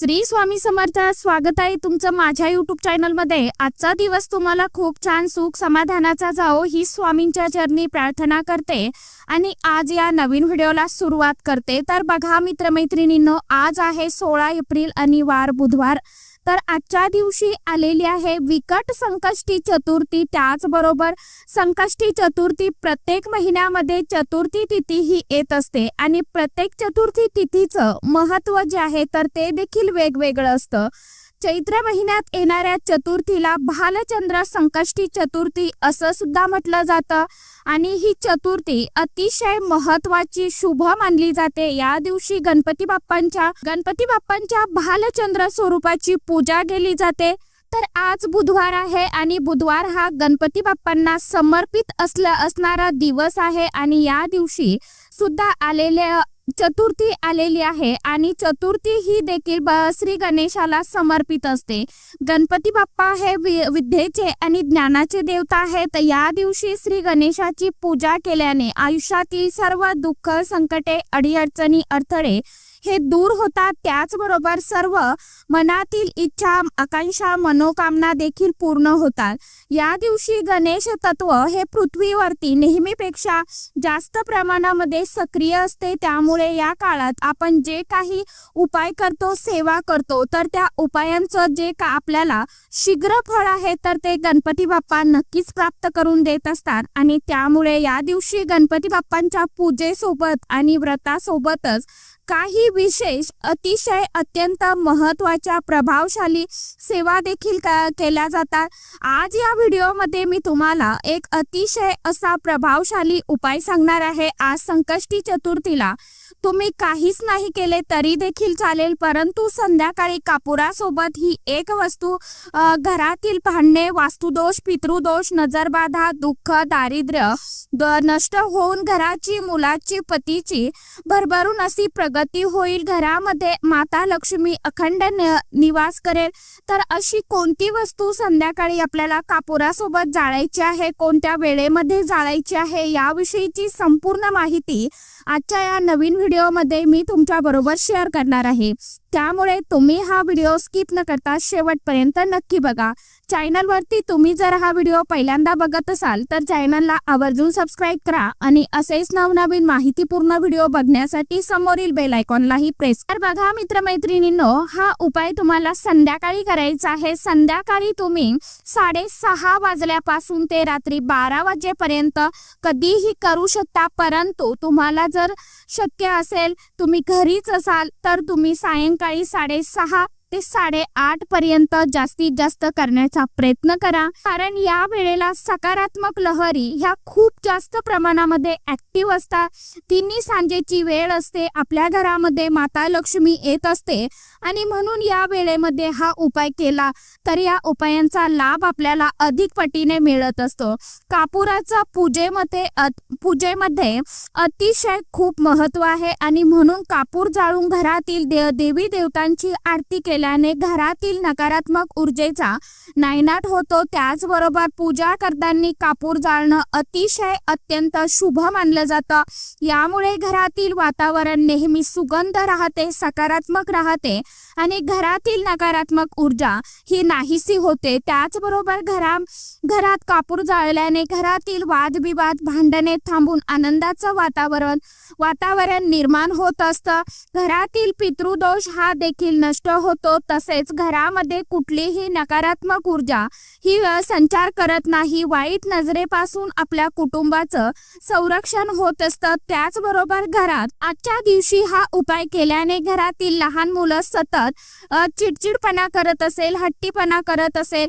श्री स्वामी समर्थ स्वागत आहे तुमचं माझ्या युट्यूब चॅनलमध्ये आजचा दिवस तुम्हाला खूप छान सुख समाधानाचा जाओ ही स्वामींच्या चरणी प्रार्थना करते. आणि आज या नवीन व्हिडिओला सुरुवात करते. तर बघा मित्रमैत्रिणींनो आज आहे सोळा एप्रिल आणि वार बुधवार. तर आजच्या दिवशी आलेली आहे विकट संकष्टी चतुर्थी. त्याचबरोबर संकष्टी चतुर्थी प्रत्येक महिन्यामध्ये चतुर्थी तिथी ही येत असते आणि प्रत्येक चतुर्थी तिथीचं महत्त्व जे आहे तर ते देखील वेगवेगळं असतं. चैत्र महिन्यात येणाऱ्या चतुर्थीला भालचंद्र संकष्टी चतुर्थी असं सुद्धा म्हटलं जातं. आणि ही चतुर्थी अतिशय महत्वाची शुभ मानली जाते. या दिवशी गणपती बाप्पांच्या गणपती बाप्पांच्या भालचंद्र स्वरूपाची पूजा केली जाते. तर आज बुधवार आहे आणि बुधवार हा गणपती बाप्पांना समर्पित असला असणारा दिवस आहे. आणि या दिवशी सुद्धा आलेल्या चतुर्थी आलेली आहे आणि चतुर्थी ही देखील श्री गणेशाला समर्पित असते. गणपती बाप्पा हे वि- विद्येचे आणि ज्ञानाचे देवता आहेत. या दिवशी श्री गणेशाची पूजा केल्याने आयुष्यातील सर्व दुःख संकटे अडीअडचणी अडथळे हे दूर होतात. त्याचबरोबर सर्व मनातील इच्छा आकांक्षा मनोकामना देखील पूर्ण होतात. या दिवशी गणेश तत्व हे पृथ्वीवरती नेहमीपेक्षा जास्त प्रमाणामध्ये सक्रिय असते. त्यामुळे या काळात आपण जे काही उपाय करतो सेवा करतो तर त्या उपायांचं जे का आपल्याला शीघ्र फळ आहे तर ते गणपती बाप्पा नक्कीच प्राप्त करून देत असतात. आणि त्यामुळे या दिवशी गणपती बाप्पांच्या पूजेसोबत आणि व्रतासोबतच काही विशेष अतिशय अत्यंत महत्त्वाच्या प्रभावशाली सेवा देखील केल्या जातात. आज या व्हिडिओमध्ये मी तुम्हाला एक अतिशय असा प्रभावशाली उपाय सांगणार आहे. आज संकष्टी चतुर्थीला तुम्ही काहीच नाही केले तरी देखील चालेल परंतु संध्याकाळी कापुरासोबत ही एक वस्तू घरातील भांडणे वास्तुदोष पितृदोष नजरबाधा दुःख दारिद्र्य द- नष्ट होऊन घराची मुलाची पतीची भरभरून अशी प्रगती होईल. घरामध्ये माता लक्ष्मी अखंड निवास करेल. तर अशी कोणती वस्तू संध्याकाळी आपल्याला कापुरासोबत जाळायची आहे? कोणत्या वेळेमध्ये जाळायची आहे? याविषयीची संपूर्ण माहिती आजच्या या नवीन व्हिडिओमध्ये मी तुमच्या बरोबर शेअर करणार आहे. त्यामुळे तुम्ही हा व्हिडिओ स्किप न करता शेवटपर्यंत नक्की बघा. चॅनलवरती तुम्ही जर हा व्हिडिओ पहिल्यांदा बघत असाल तर चॅनलला आवर्जून सबस्क्राईब करा आणि असेच नवनवीन माहितीपूर्ण व्हिडिओ बघण्यासाठी समोरील बेल आयकॉनलाही प्रेस तर बघा मित्रमैत्रिणींनो हा उपाय तुम्हाला संध्याकाळी करायचा आहे. संध्याकाळी तुम्ही साडेसहा वाजल्यापासून ते रात्री बारा वाजेपर्यंत कधीही करू शकता. परंतु तुम्हाला जर शक्य असेल तुम्ही घरीच असाल तर तुम्ही सायंकाळी सायंकाळी साडेसहा ते साडेआठ पर्यंत जास्तीत जास्त करण्याचा प्रयत्न करा. कारण या वेळेला सकारात्मक लहरी ह्या खूप जास्त प्रमाणामध्ये ऍक्टिव्ह असतात. तिन्ही सांजेची वेळ असते आपल्या घरामध्ये माता लक्ष्मी येत असते आणि म्हणून या वेळेमध्ये हा उपाय केला तर या उपायांचा लाभ आपल्याला अधिक पटीने मिळत असतो. कापुराचा पूजेमध्ये पूजेमध्ये अतिशय खूप महत्त्व आहे आणि म्हणून कापूर जाळून घरातील दे देवी देवतांची आरती केली केल्याने घरातील नकारात्मक ऊर्जेचा नायनाट होतो. त्याचबरोबर पूजा करताना कापूर जाळणं अतिशय अत्यंत शुभ मानलं जातं. यामुळे घरातील वातावरण नेहमी सुगंध राहते सकारात्मक राहते आणि घरातील नकारात्मक ऊर्जा ही नाहीशी होते. त्याचबरोबर घरा घरात कापूर जाळल्याने घरातील वादविवाद भांडणे थांबून आनंदाचं वातावरण वातावरण निर्माण होत असतं. घरातील पितृदोष हा देखील नष्ट होतो. तसेच घरामध्ये कुठलीही नकारात्मक ऊर्जा ही संचार करत नाही. वाईट नजरेपासून आपल्या कुटुंबाचं संरक्षण होत असतं. त्याचबरोबर घरात आजच्या दिवशी हा उपाय केल्याने घरातील लहान मुलं सतत चिडचिडपणा करत असेल हट्टीपणा करत असेल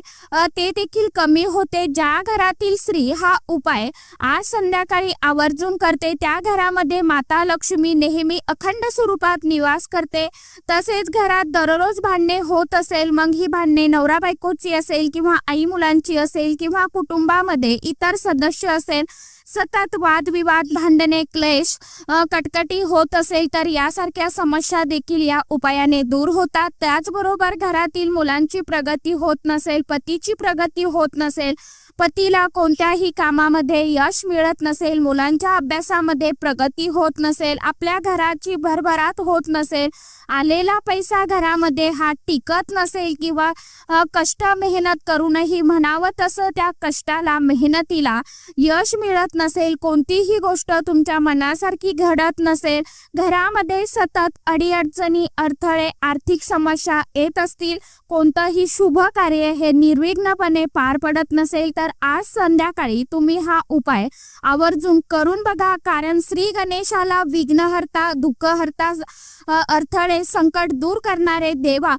ते देखील कमी होते. ज्या घरातील स्त्री हा उपाय आज संध्याकाळी आवर्जून करते त्या घरामध्ये माता लक्ष्मी नेहमी अखंड स्वरूपात निवास करते. तसेच घरात दररोज भांडणे होत असेल मग ही भांडणे नवरा बायकोची असेल किंवा आई मुलांची असेल किंवा कुटुंबामध्ये इतर सदस्य असेल सतत वादविवाद भांडणे क्लेश कटकटी होत असेल तर यासारख्या समस्या देखील या उपायाने दूर होतात. त्याचबरोबर घरातील मुलांची प्रगती होत नसेल पतीची प्रगती होत नसेल पतीला कोणत्याही कामामध्ये यश मिळत नसेल मुलांच्या अभ्यासामध्ये प्रगती होत नसेल आपल्या घराची भरभराट होत नसेल आलेला पैसा घरामध्ये हा टिकत नसेल किंवा कष्ट मेहनत करूनही म्हणावं तसं त्या कष्टाला मेहनतीला यश मिळत नसेल कोणतीही गोष्ट तुमच्या मनासारखी घडत नसेल घरामध्ये सतत अडीअडचणी अडथळे आर्थिक समस्या येत असतील कोणतंही शुभ कार्य हे निर्विघ्नपणे पार पडत नसेल तर आज संध्याकाळी तुम्ही हा उपाय आवर्जून करून बघा. कारण श्री गणेशाला विघ्नहर्ता दुःखहर्ता अडथळे संकट दूर करणारे देवा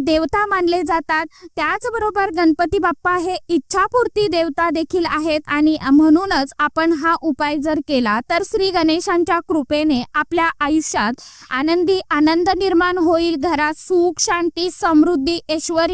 देवता मानले जातात. त्याचबरोबर गणपती बाप्पा हे इच्छापूर्ती देवता देखील आहेत आणि म्हणूनच आपण हा उपाय जर केला तर श्री गणेशांच्या कृपेने आपल्या आयुष्यात आनंदी आनंद निर्माण होईल. घरात सुख शांती समृद्धी ऐश्वर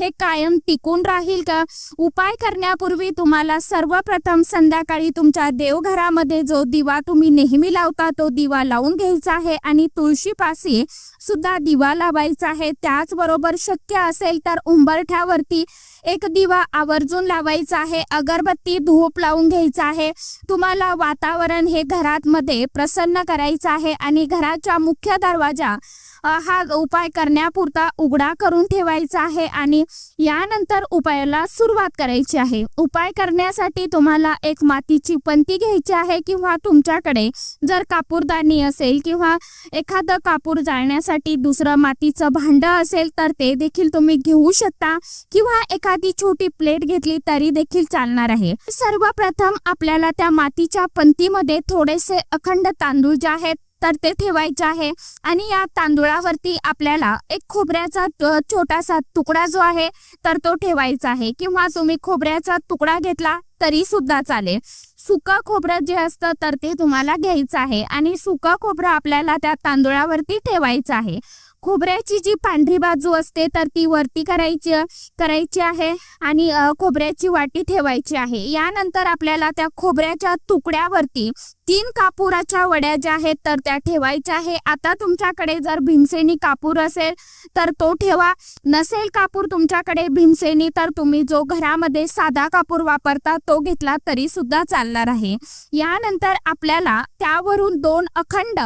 हे कायम टिकून राहील का? उपाय करण्या करण्यापूर्वी तुम्हाला सर्वप्रथम संध्याकाळी तुमच्या देवघरामध्ये जो दिवा तुम्ही नेहमी लावता तो दिवा लावून घ्यायचा आहे आणि तुळशीपाशी सुद्धा दिवा लावायचा आहे. त्याचबरोबर शक्य असेल तर उंबरठ्यावरती एक दिवा आवर्जून लावायचा आहे. अगरबत्ती धूप लावून घ्यायचा आहे. तुम्हाला वातावरण हे घरात मध्ये प्रसन्न करायचं आहे आणि घराच्या मुख्य दरवाजा हा उपाय करण्यापुरता उघडा करून ठेवायचा आहे आणि यानंतर उपायाला सुरुवात करायची आहे. उपाय करण्यासाठी तुम्हाला एक मातीची पंती घ्यायची आहे किंवा तुमच्याकडे जर कापूरदानी असेल किंवा एखादं कापूर जाळण्यासाठी दुसरं मातीचं भांड असेल तर ते देखील तुम्ही घेऊ शकता किंवा एखादी छोटी प्लेट घेतली तरी देखील चालणार आहे. सर्वप्रथम आपल्याला त्या मातीच्या पंतीमध्ये थोडेसे अखंड तांदूळ जे आहेत तर ते ठेवायचे आहे. आणि या तांदूळावरती आपल्याला एक खोबऱ्याचा छोटासा तुकडा जो आहे तर तो ठेवायचा आहे. किंवा तुम्ही खोबऱ्याचा तुकडा घेतला तरी सुद्धा चालेल. सुका खोबरं जे असतं तर ते तुम्हाला घ्यायचं आहे. आणि सुका खोबरं आपल्याला त्या तांदूळावरती ठेवायचं आहे. खोबऱ्याची जी पांढरी बाजू असते तर ती वरती करायची करायची आहे आणि खोबऱ्याची वाटी ठेवायची आहे. यानंतर आपल्याला त्या खोबऱ्याच्या तुकड्यावरती तीन कापुराच्या वड्या ज्या आहेत तर त्या ठेवायच्या आहे. आता तुमच्याकडे जर भीमसेनी कापूर असेल तर तो ठेवा. नसेल कापूर तुमच्याकडे भीमसेनी तर तुम्ही जो घरामध्ये साधा कापूर वापरता तो घेतला तरी सुद्धा चालणार आहे. यानंतर आपल्याला त्यावरून दोन अखंड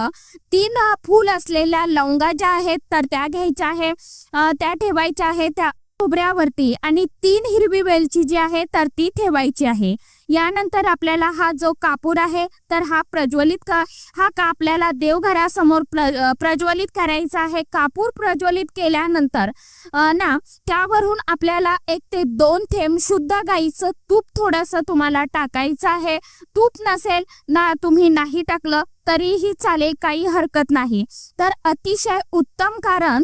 तीन फूल असलेल्या लवंगा ज्या आहेत तर त्या घ्यायच्या आहे त्या ठेवायच्या आहे त्या खोबऱ्यावरती आणि तीन हिरवी वेलची जी आहे तर ती ठेवायची आहे. यानंतर आपल्याला हा जो कापूर आहे तर हा प्रज्वलित का हा का आपल्याला देवघरासमोर प्र प्रज्वलित करायचा आहे. कापूर प्रज्वलित केल्यानंतर ना त्यावरून आपल्याला एक ते दोन थेंब शुद्ध गाईचं तूप थोडंसं तुम्हाला टाकायचं आहे. तूप नसेल ना तुम्ही नाही टाकलं तरीही चालेल काही हरकत नाही. तर अतिशय उत्तम कारण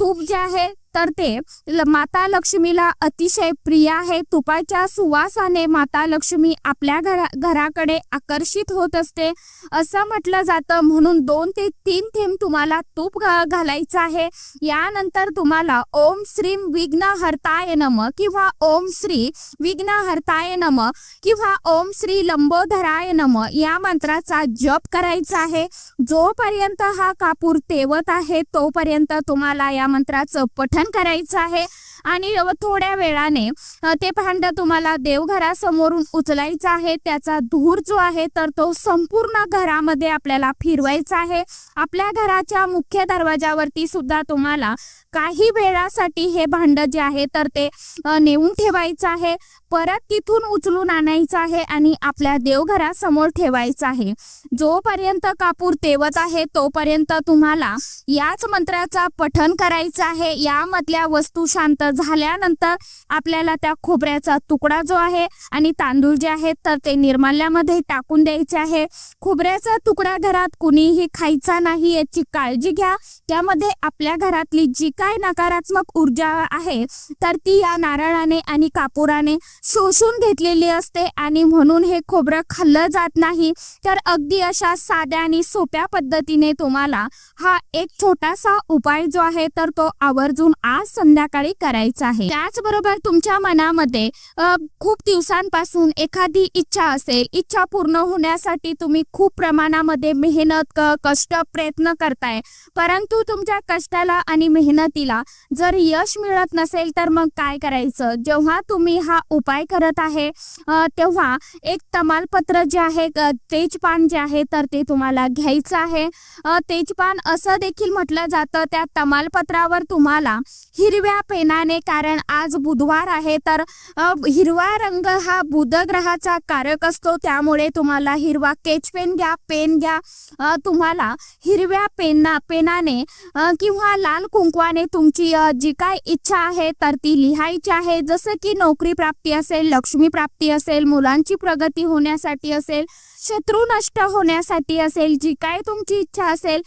तूप जे आहे तर ते माता लक्ष्मीला अतिशय प्रिय आहे. तुपाच्या सुवासाने माता लक्ष्मी आपल्या घरा घराकडे आकर्षित होत असते. असं म्हटलं जातं. म्हणून दोन ते तीन थेंब तुम्हाला तूप घालायचं आहे. यानंतर तुम्हाला ओम श्री विघ्न हरताय नम किंवा ओम श्री विघ्न हरताय नम किंवा ओम श्री लंबोधराय नम या मंत्राचा जप करायचा आहे. जोपर्यंत हा कापूर तेवत आहे तोपर्यंत तुम्हाला या मंत्राचं पठण करायचं आहे. आणि थोड्या वेळाने ते भांड तुम्हाला देवघरासमोरून उचलायचं आहे. त्याचा धूर जो आहे तर तो संपूर्ण घरामध्ये आपल्याला फिरवायचा आहे. आपल्या घराच्या मुख्य दरवाजावरती सुद्धा तुम्हाला काही वेळासाठी हे भांड जे आहे तर ते नेऊन ठेवायचं आहे. परत तिथून उचलून आणायचं आहे आणि आपल्या देवघरासमोर ठेवायचं आहे. जोपर्यंत कापूर तेवत आहे तोपर्यंत तुम्हाला याच मंत्राचा पठन करायचं आहे. यामधल्या वस्तू शांत झाल्यानंतर आपल्याला त्या खोबऱ्याचा तुकडा जो आहे आणि तांदूळ जे आहेत तर ते निर्माल्यामध्ये टाकून द्यायचे आहे. खोबऱ्याचा तुकडा घरात कुणीही खायचा नाही याची काळजी घ्या. त्यामध्ये आपल्या घरातली जी काय नकारात्मक ऊर्जा आहे तर ती या नारळाने आणि कापुराने शोषून घेतलेली असते आणि म्हणून हे खोबरं खाल्लं जात नाही. तर अगदी अशा साध्या आणि सोप्या पद्धतीने तुम्हाला हा एक छोटासा उपाय जो आहे तर तो आवर्जून आज संध्याकाळी करायचा आहे. त्याचबरोबर तुमच्या मनामध्ये खूप दिवसांपासून एखादी इच्छा असेल इच्छा पूर्ण होण्यासाठी तुम्ही खूप प्रमाणामध्ये मेहनत कष्ट प्रयत्न करताय. परंतु तुमच्या कष्टाला आणि मेहनतीला जर यश मिळत नसेल तर मग काय करायचं? जेव्हा तुम्ही हा उपाय करत आहे तेव्हा एक तमालपत्र जे आहे तेजपान जे आहे तर ते तुम्हाला घ्यायचं आहे. तेजपान असं देखील म्हटलं जातं त्या तमालपत्रावर तुम्हाला हिरव्या पेनाने कारण आज बुधवार आहे तर हिरवा रंग हा बुध ग्रहाचा कारक असतो. त्यामुळे तुम्हाला हिरवा केच पेन घ्या पेन घ्या. तुम्हाला हिरव्या पेना पेनाने किंवा लाल कुंकवाने तुमची जी काय इच्छा आहे तर ती लिहायची आहे. जसं की नोकरी प्राप्ती असेल लक्ष्मी प्राप्ती असेल मुलांची प्रगती होण्यासाठी असेल शत्रू नष्ट होण्यासाठी असेल जी काय तुमची इच्छा असेल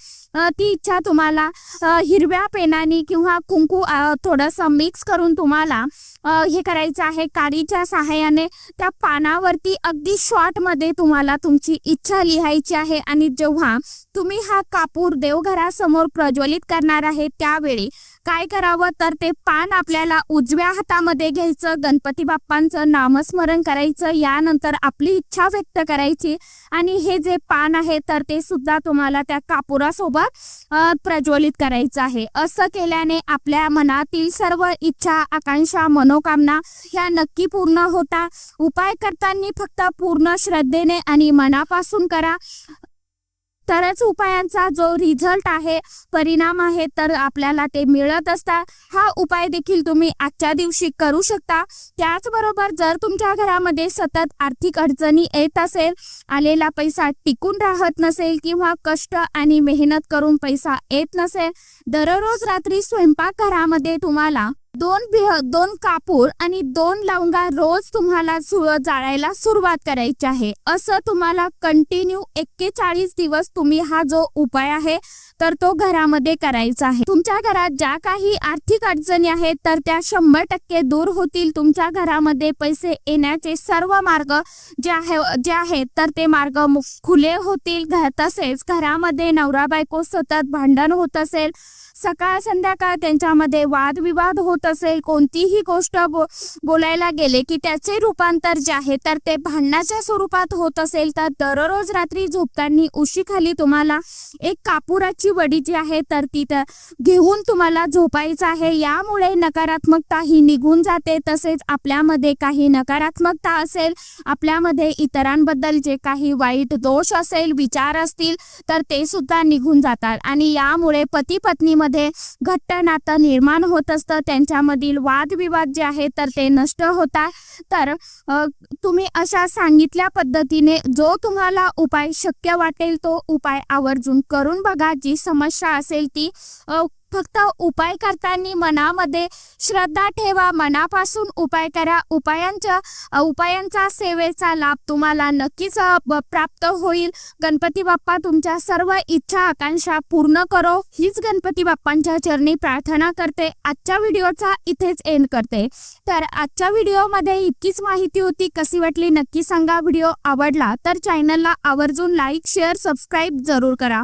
ती इच्छा तुम्हाला हिरव्या पेनाने किंवा कुंकू थोडंसं मिक्स करून तुम्हाला हे करायचं आहे. काडीच्या सहाय्याने त्या पानावरती अगदी शॉर्टमध्ये तुम्हाला तुमची इच्छा लिहायची आहे. आणि जेव्हा तुम्ही हा कापूर देवघरासमोर प्रज्वलित करणार आहे त्यावेळी काय करावं? तर ते पान आपल्याला उजव्या हातामध्ये घ्यायचं गणपती बाप्पांचं नामस्मरण करायचं यानंतर आपली इच्छा व्यक्त करायची. आणि हे जे पान आहे तर ते सुद्धा तुम्हाला त्या कापुरासोबत प्रज्वलित करायचं आहे. असं केल्याने आपल्या मनातील सर्व इच्छा आकांक्षा मनोकामना ह्या नक्की पूर्ण होता. उपाय करताना फक्त पूर्ण श्रद्धेने आणि मनापासून करा. तरच उपायांचा जो रिझल्ट आहे परिणाम आहे तर आपल्याला ते मिळत असतात. हा उपाय देखील तुम्ही आजच्या दिवशी करू शकता. त्याचबरोबर जर तुमच्या घरामध्ये सतत आर्थिक अडचणी येत असेल आलेला पैसा टिकून राहत नसेल किंवा कष्ट आणि मेहनत करून पैसा येत नसेल दररोज रात्री स्वयंपाकघरामध्ये तुम्हाला दोन दोन कापूर आणि दोन लवंगा रोज तुम्हाला सु- जाळायला सुरुवात करायची आहे. असं तुम्हाला कंटिन्यू एक्केचाळीस दिवस तुम्ही हा जो उपाय आहे तर तो घरामध्ये करायचा आहे. तुमच्या घरात ज्या काही आर्थिक अडचणी आहेत तर त्या शंभर टक्के दूर होतील. तुमच्या घरामध्ये पैसे येण्याचे सर्व मार्ग जे आहे जे आहेत तर ते मार्ग खुले होतील. तसेच घरामध्ये नवरा बायको सतत भांडण होत असेल सकाळ संध्याकाळ त्यांच्यामध्ये वादविवाद होत असेल कोणतीही गोष्ट बो बोलायला गेले की त्याचे रूपांतर जे आहे तर ते भांडणाच्या स्वरूपात होत असेल. तर दररोज रात्री झोपताना उशीखाली तुम्हाला एक कापुराची वडी जी आहे तर ती घेऊन तुम्हाला झोपायचं आहे. यामुळे नकारात्मकता ही निघून जाते. तसेच आपल्यामध्ये काही नकारात्मकता असेल आपल्यामध्ये इतरांबद्दल जे काही वाईट दोष असेल विचार असतील तर ते सुद्धा निघून जातात. आणि यामुळे पती पत्नीमध्ये घट्ट नातं निर्माण होत असतं. त्यांच्यामधील वादविवाद जे आहे तर ते नष्ट होतात. तर तुम्ही अशा सांगितल्या पद्धतीने जो तुम्हाला उपाय शक्य वाटेल तो उपाय आवर्जून करून बघा. जी समस्या असेल ती फक्त उपाय करताना मनामध्ये श्रद्धा ठेवा मनापासून उपाय करा. उपायांच्या उपायांचा सेवेचा लाभ तुम्हाला नक्कीच प्राप्त होईल. गणपती बाप्पा तुमच्या सर्व इच्छा आकांक्षा पूर्ण करो. हीच गणपती बाप्पांच्या चरणी प्रार्थना करते. आजच्या व्हिडिओचा इथेच एंड करते. तर आजच्या व्हिडिओमध्ये इतकीच माहिती होती. कशी वाटली नक्की सांगा. व्हिडिओ आवडला तर चॅनलला आवर्जून लाईक शेअर सबस्क्राईब जरूर करा.